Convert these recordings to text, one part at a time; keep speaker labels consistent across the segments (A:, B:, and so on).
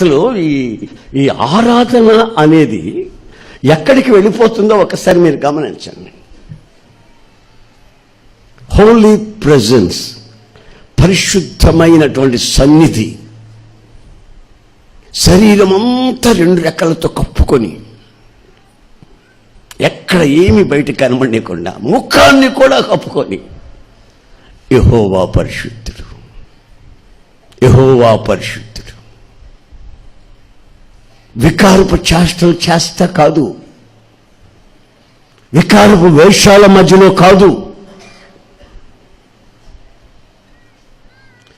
A: అసలు ఈ ఈ ఆరాధన అనేది ఎక్కడికి వెళ్ళిపోతుందో ఒకసారి మీరు గమనించండి. హోలీ ప్రజెన్స్ పరిశుద్ధమైనటువంటి సన్నిధి శరీరం అంతా రెండు రెక్కలతో కప్పుకొని ఎక్కడ ఏమి బయట కనబడకుండా ముఖాన్ని కూడా కప్పుకొని యహోవా పరిశుద్ధుడు యహోవా పరిశుద్ధుడు. వికారపు చేష్టలు చేస్తా కాదు. వికారపు వేషాల మధ్యలో కాదు.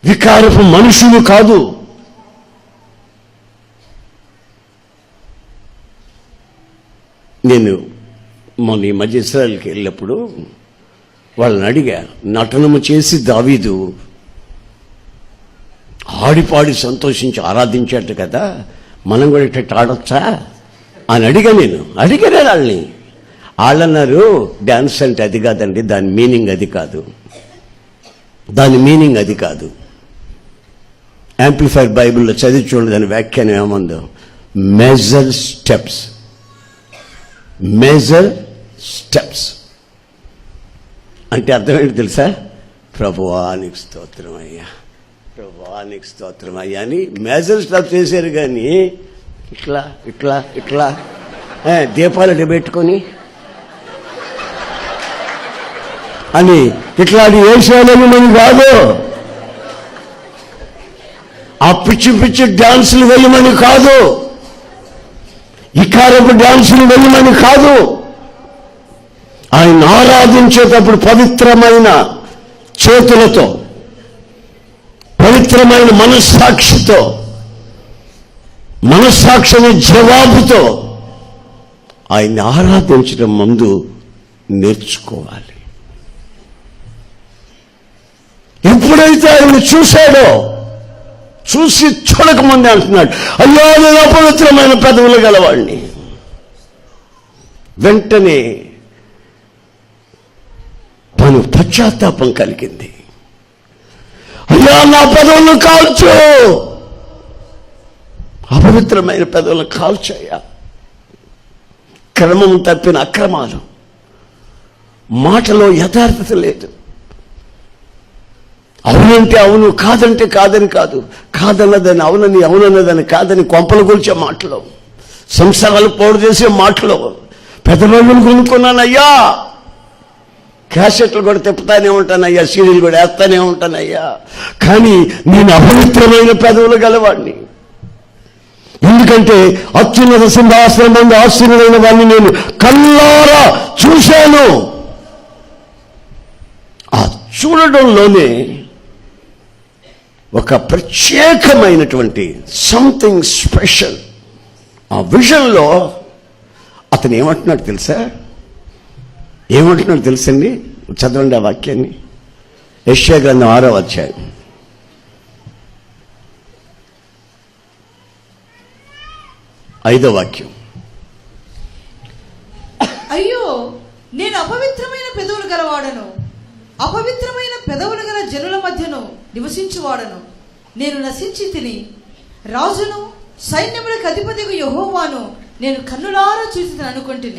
A: వికారపు మనుషులు కాదు. నేను మొన్న ఈ మధ్య ఇస్రాయల్కి వెళ్ళినప్పుడు వాళ్ళని అడిగా నటనము చేసి దావీదు ఆడిపాడి సంతోషించి ఆరాధించాడు కదా మనం కూడా ఇట్ట ఆడొచ్చా? అని అడిగా నేను. అడిగాను వాళ్ళని వాళ్ళన్నారు డ్యాన్స్ అంటే అది కాదండి దాని మీనింగ్ అది కాదు. దాని మీనింగ్ అది కాదు. యాంప్లిఫైర్ బైబిల్లో చదివి చూడండి దాని వ్యాఖ్యానం ఏముందో. మెజర్ స్టెప్స్ మేజర్ స్టెప్స్ అంటే అర్థం ఏంటి తెలుసా? ప్రభువానికి స్తోత్రం అయ్యా. ప్రభువానికి స్తోత్రం. అయ్యా అని మేజర్ స్టాప్ చేశారు కానీ ఇట్లా ఇట్లా ఇట్లా దీపాలు పెట్టుకొని అని ఇట్లాంటి వేషాలని మనం కాదు ఆ పిచ్చి పిచ్చి డాన్సులు వేయమని కాదు. ఇకారపు డాన్సులు వెళ్ళమని కాదు. ఆయన ఆరాధించేటప్పుడు పవిత్రమైన చేతులతో పవిత్రమైన మనస్సాక్షితో మనస్సాక్షి జవాబుతో ఆయన్ని ఆరాధించడం ముందు నేర్చుకోవాలి. ఎప్పుడైతే ఆయన చూశాడో చూసి చూడకముందే అంటున్నాడు అయ్యో నేను అపవిత్రమైన పెదవులు గలవాడిని వెంటనే తను పశ్చాత్తాపం కలిగింది. అయ్యా నా పెదవులను కాల్చు. అపవిత్రమైన పెదవులను కాల్చయ్యా. క్రమం తప్పిన అక్రమాలు. మాటలో యథార్థత లేదు. అవునంటే అవును కాదంటే కాదని కాదు. కాదన్నదని అవునని అవునన్నదని కాదని కొంపలు కూల్చే మాటలు. సంసారాలు పోడు చేసే మాటలు. పెద్దవాళ్ళని కొనుక్కున్నానయ్యా. క్యాసెట్లు కూడా తిప్పుతానే ఉంటానయ్యా సీరియల్ కూడా వేస్తానే ఉంటానయ్యా. కానీ నేను అపవిత్రమైన పెదవులు గలవాడిని ఎందుకంటే అత్యున్నత సింహాసనం మంది ఆశీర్వదైన వాడిని నేను కల్లారా చూశాను. ఆ చూడడంలోనే ఒక ప్రత్యేకమైనటువంటి సంథింగ్ స్పెషల్ ఆ విజన్లో అతను ఏమంటున్నాడు తెలుసా? ఏమంటున్నాడు తెలుసండి? చదవండి ఆ వాక్యాన్ని. యశ్యా గ్రంథం ఆరో అధ్యాయం. ఐదో వాక్యం.
B: అయ్యో నేను అపవిత్రమైన పెదవులు గలవాడను. అపవిత్రమైన పెదవులు గల జనుల మధ్యను నివసించువాడను. నేను నశించి తిని రాజును సైన్యములకు అధిపతిగా యహోవాను నేను కన్నులారా చూసి అనుకుంటుని.